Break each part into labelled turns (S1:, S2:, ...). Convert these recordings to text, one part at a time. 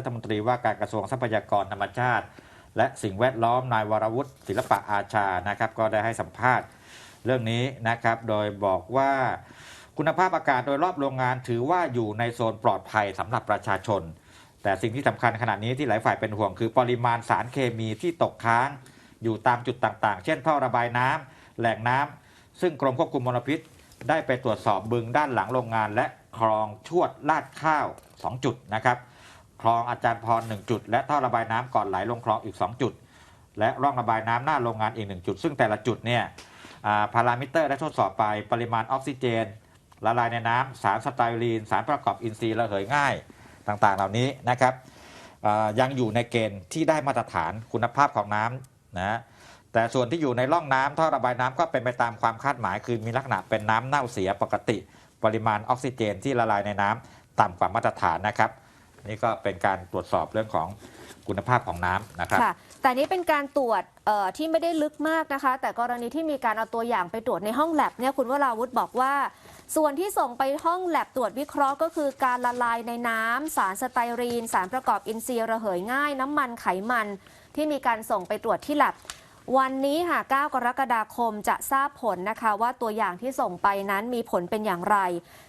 S1: รัฐมนตรีว่าการกระทรวงทรัพยากรธรรมชาติ และสิ่งแวดล้อมนายวรวุฒิศิลปะอาชานะครับ ก็ได้ให้สัมภาษณ์เรื่องนี้นะครับ โดยบอกว่าคุณภาพอากาศโดยรอบโรงงานถือว่าอยู่ในโซนปลอดภัยสำหรับประชาชน แต่สิ่งที่สำคัญขณะนี้ที่หลายฝ่ายเป็นห่วง คือปริมาณสารเคมีที่ตกค้าง อยู่ตามจุดต่างๆ เช่นท่อระบายน้ำแหล่งน้ำซึ่งกรมควบคุมมลพิษ ได้ไปตรวจสอบบึงด้านหลังโรงงาน และคลองชวดลาดข้าว 2 จุดนะครับ ลองอาจารย์พร1จุด และท่อระบายน้ำก่อนไหลลงคลองอีก 2 จุด และร่องระบายน้ำหน้าโรงงานอีก 1 จุด ซึ่งแต่ละจุดเนี่ยพารามิเตอร์ได้ทดสอบไปปริมาณออกซิเจน ละลายในน้ำสารสไตรีน สารประกอบอินทรีย์ระเหยง่ายต่างๆ เหล่านี้นะครับยังอยู่ในเกณฑ์ที่ได้มาตรฐานคุณภาพของน้ำนะแต่ส่วนที่อยู่ในร่องน้ำท่อระบายน้ำก็เป็นไปตามความคาดหมาย คือมีลักษณะเป็นน้ำเน่าเสียปกติ ปริมาณออกซิเจนที่ละลายในน้ำต่ำกว่ามาตรฐานนะครับ นี่ก็เป็นการตรวจสอบเรื่องของคุณภาพของน้ำนะครับ
S2: ค่ะ แต่นี้เป็นการตรวจที่ไม่ได้ลึกมากนะคะ แต่กรณีที่มีการเอาตัวอย่างไปตรวจในห้องแลบเนี่ยคุณวราวุธบอกว่า ส่วนที่ส่งไปห้องแลบตรวจวิเคราะห์ก็คือการละลายในน้ำสารสไตรีน สารประกอบอินทรีย์ระเหยง่าย น้ำมันไขมัน ที่มีการส่งไปตรวจที่แลบ วันนี้ค่ะ 9 กรกฎาคมจะทราบผลนะคะว่าตัวอย่างที่ส่งไปนั้นมีผลเป็นอย่างไร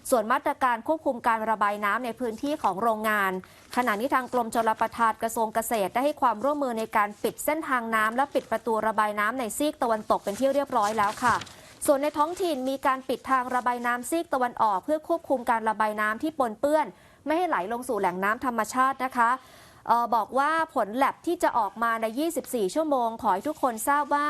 S2: ส่วนมาตรการควบคุมการระบายน้ำในพื้นที่ของโรงงาน ขณะนี้ทางกรมชลประทานกระทรวงเกษตรได้ให้ความร่วมมือในการปิดเส้นทางน้ำและปิดประตูระบายน้ำในซีกตะวันตกเป็นที่เรียบร้อยแล้วค่ะส่วนในท้องถิ่นมีการปิดทางระบายน้ำซีกตะวันออก เพื่อควบคุมการระบายน้ำที่ปนเปื้อน ไม่ให้ไหลลงสู่แหล่งน้ำธรรมชาตินะคะ ออบอกว่าผลแลบที่จะออกมาใน 24 ชั่วโมง ขอให้ทุกคนทราบว่า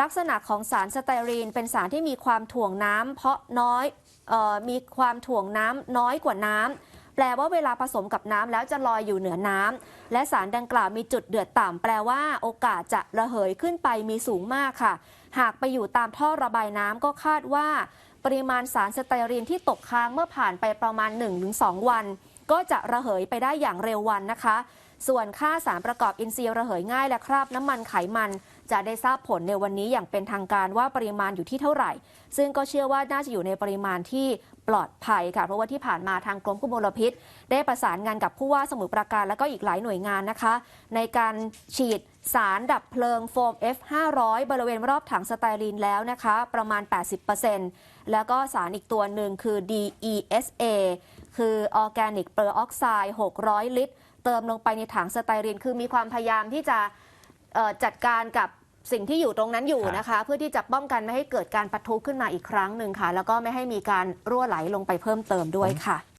S2: ลักษณะของสารสไตรีน เป็นสารที่มีความถ่วงน้ำเพราะน้อยออมีความถ่วงน้ำน้อยกว่าน้ำแปลว่าเวลาผสมกับน้ำแล้วจะลอยอยู่เหนือน้ำและสารดังกล่าวมีจุดเดือดต่ำแปลว่าโอกาสจะระเหยขึ้นไปมีสูงมากค่ะ หากไปอยู่ตามท่อระบายน้ำก็คาดว่า ปริมาณสารสไตรีนที่ตกค้างเมื่อผ่านไปประมาณ 1-2 วัน ก็จะระเหยไปได้อย่างเร็ววันนะคะ ส่วนค่าสารประกอบอินทรีย์ระเหยง่ายและคราบน้ำมันไขมัน จะได้ทราบผลในวันนี้อย่างเป็นทางการว่าปริมาณอยู่ที่เท่าไหร่ ซึ่งก็เชื่อว่าน่าจะอยู่ในปริมาณที่ปลอดภัยค่ะ เพราะว่าที่ผ่านมาทางกรมควบคุมมลพิษ ได้ประสานงานกับผู้ว่าสมุทรปราการและก็อีกหลายหน่วยงานนะคะ ในการฉีดสารดับเพลิงโฟม F500 บริเวณรอบถังสไตรีนแล้วนะคะ ประมาณ 80%แล้วก็สารอีกตัวหนึ่งคือ DESA คือออร์แกนิกเปอร์ออกไซด์600 ลิตร เติมลงไปในถังสไตรีน คือมีความพยายามที่จะเอ่อจัดการกับสิ่งที่อยู่ตรงนั้นอยู่นะคะ เพื่อที่จะป้องกันไม่ให้เกิดการปะทุขึ้นมาอีกครั้งหนึ่งค่ะ แล้วก็ไม่ให้มีการรั่วไหลลงไปเพิ่มเติมด้วยค่ะ